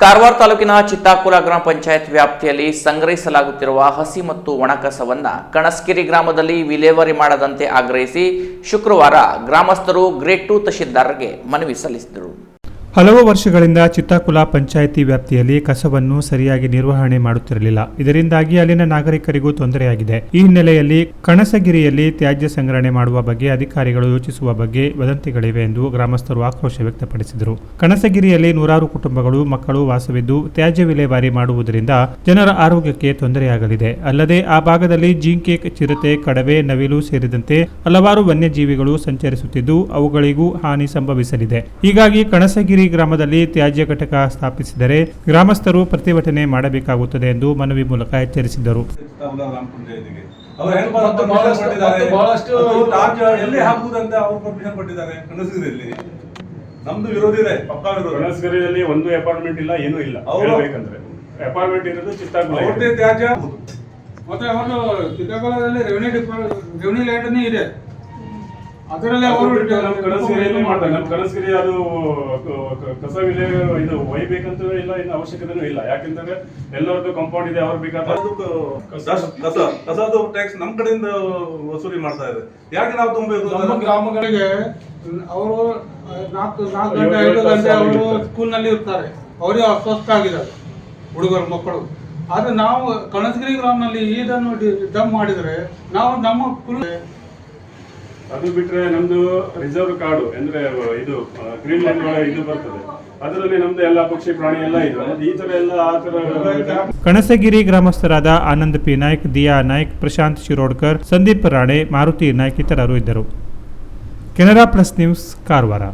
ಕಾರವಾರ ತಾಲೂಕಿನ ಚಿತ್ತಾಕುಲ ಗ್ರಾಮ ಪಂಚಾಯತ್ ವ್ಯಾಪ್ತಿಯಲ್ಲಿ ಸಂಗ್ರಹಿಸಲಾಗುತ್ತಿರುವ ಹಸಿ ಮತ್ತು ಒಣಕಸವನ್ನ ಕಣಸ್ಕಿರಿ ಗ್ರಾಮದಲ್ಲಿ ವಿಲೇವಾರಿ ಮಾಡದಂತೆ ಆಗ್ರಹಿಸಿ ಶುಕ್ರವಾರ ಗ್ರಾಮಸ್ಥರು ಗ್ರೇಟ್ ಟು ತಹಶೀಲ್ದಾರ್ಗೆ ಮನವಿ ಸಲ್ಲಿಸಿದರು. ಹಲವು ವರ್ಷಗಳಿಂದ ಚಿತ್ತಾಕುಲ ಪಂಚಾಯಿತಿ ವ್ಯಾಪ್ತಿಯಲ್ಲಿ ಕಸವನ್ನು ಸರಿಯಾಗಿ ನಿರ್ವಹಣೆ ಮಾಡುತ್ತಿರಲಿಲ್ಲ. ಇದರಿಂದಾಗಿ ಅಲ್ಲಿನ ನಾಗರಿಕರಿಗೂ ತೊಂದರೆಯಾಗಿದೆ. ಈ ಹಿನ್ನೆಲೆಯಲ್ಲಿ ಕಣಸಗಿರಿಯಲ್ಲಿ ತ್ಯಾಜ್ಯ ಸಂಗ್ರಹಣೆ ಮಾಡುವ ಬಗ್ಗೆ ಅಧಿಕಾರಿಗಳು ಯೋಚಿಸುವ ಬಗ್ಗೆ ವದಂತಿಗಳಿವೆ ಎಂದು ಗ್ರಾಮಸ್ಥರು ಆಕ್ರೋಶ ವ್ಯಕ್ತಪಡಿಸಿದರು. ಕಣಸಗಿರಿಯಲ್ಲಿ ನೂರಾರು ಕುಟುಂಬಗಳು, ಮಕ್ಕಳು ವಾಸವಿದ್ದು ತ್ಯಾಜ್ಯ ವಿಲೇವಾರಿ ಮಾಡುವುದರಿಂದ ಜನರ ಆರೋಗ್ಯಕ್ಕೆ ತೊಂದರೆಯಾಗಲಿದೆ. ಅಲ್ಲದೆ ಆ ಭಾಗದಲ್ಲಿ ಜಿಂಕೆ ಚಿರತೆ, ಕಡವೆ, ನವಿಲು ಸೇರಿದಂತೆ ಹಲವಾರು ವನ್ಯಜೀವಿಗಳು ಸಂಚರಿಸುತ್ತಿದ್ದು ಅವುಗಳಿಗೂ ಹಾನಿ ಸಂಭವಿಸಲಿದೆ. ಹೀಗಾಗಿ ಕಣಸಗಿರಿ ಗ್ರಾಮದಲ್ಲಿ ತ್ಯಾಜ್ಯ ಘಟಕ ಸ್ಥಾಪಿಸಿದರೆ ಗ್ರಾಮಸ್ಥರು ಪ್ರತಿಭಟನೆ ಮಾಡಬೇಕಾಗುತ್ತದೆ ಎಂದು ಮನವಿ ಮೂಲಕ ಎಚ್ಚರಿಸಿದರು ನಮ್ದು ವಿರೋಧ ಇದೆ ಪಕ್ಕಾ ವಿರೋಧ. ಒಂದು ಅಪಾರ್ಟ್ಮೆಂಟ್ ಇಲ್ಲ ಏನೂ ಇಲ್ಲ. ಅವ್ರು- ಹೇಳ್ಬೇಕಂದ್ರೆ. ಅಪಾರ್ಟ್ಮೆಂಟ್ ಇರೋದು ಚಿತ್ತಾಗುಳ ತ್ಯಾಜ್ಯ. ಮತ್ತೆ ಅವರು ಚಿಕ್ಕಬಳ್ಳಾಪುರದಲ್ಲಿ ರೆವಿನ್ಯೂ ಡಿಪಾರ್ಟ್ ರೆವಿನ್ಯೂ ಲ್ಯಾಂಡ್ನೇ ಇದೆ. ಅದರಲ್ಲಿ ಅವರು ನಮ್ಮ ಕನಸಗಿರಿಯಲ್ಲಿ ಮಾಡ್ತಾರೆ? ನಮ್ಮ ಕನಸಗಿರಿ ಅದು ಕಸ ವಿಲೆ ಇದು ಒಯ್ಬೇಕಂತ ಇಲ್ಲ ಇನ್ನು ಅವಶ್ಯಕತೆನೂ ಇಲ್ಲ. ಯಾಕಂತಂದ್ರೆ ಎಲ್ಲರದ್ದು ಕಾಂಪೌಂಡ್ ಇದೆ ಅವ್ರು ಬೇಕಾದ ಅದು ಕಸ ಕಸ ಕಸದು ಟ್ಯಾಕ್ಸ್ ನಮ್ಮ ಕಡೆಯಿಂದ ವಸೂಲಿ ಮಾಡ್ತಾ ಇದೆ ಯಾಕೆ ನಾವು ತುಂಬಬೇಕು? ನಮ್ಮ ಗ್ರಾಮಗಳಿಗೆ ಅವರು ನಾಲ್ಕು ನಾಲ್ಕು ಗಂಟೆ ಐದು ಗಂಟೆ ಅವರು ಇರ್ತಾರೆ. ಸ್ಕೂಲ್ನಲ್ಲಿ ಇರ್ತಾರೆ. ಅವರಿಗೆ ಅಸ್ವಸ್ಥ ಆಗಿದ್ದಾರೆ ಹುಡುಗರು ಮಕ್ಕಳು. ಆದ್ರೆ ನಾವು ಕಣಸಗಿರಿ ಗ್ರಾಮದಲ್ಲಿ ಇದನ್ನು ಡಮ್ ಮಾಡಿದರೆ ನಾವು ನಮ್ಮ ಅದು ಬಿಟ್ರೆ ನಮ್ದು ರಿಸರ್ವ್ ಕಾಡು, ಅಂದ್ರೆ ಇದು ಗ್ರೀನ್ ಲ್ಯಾಂಡ್ ಇದು ಬರ್ತದೆ. ಅದರಲ್ಲಿ ನಮ್ದು ಎಲ್ಲ ಪಕ್ಷಿ ಪ್ರಾಣಿ ಎಲ್ಲ ಇದೆ ಈ ತರ ಎಲ್ಲ ಆ ತರ ಕಣಸಗಿರಿ ಗ್ರಾಮಸ್ಥರಾದ ಆನಂದ್ ಪಿ. ನಾಯ್ಕ್, ದಿಯಾ ನಾಯ್ಕ್, ಪ್ರಶಾಂತ್ ಶಿರೋಡ್ಕರ್, ಸಂದೀಪ್ ರಾಣೆ, ಮಾರುತಿ ನಾಯ್ಕ್ ಇತರರು ಇದ್ದರು. Canara plus news, Karwar.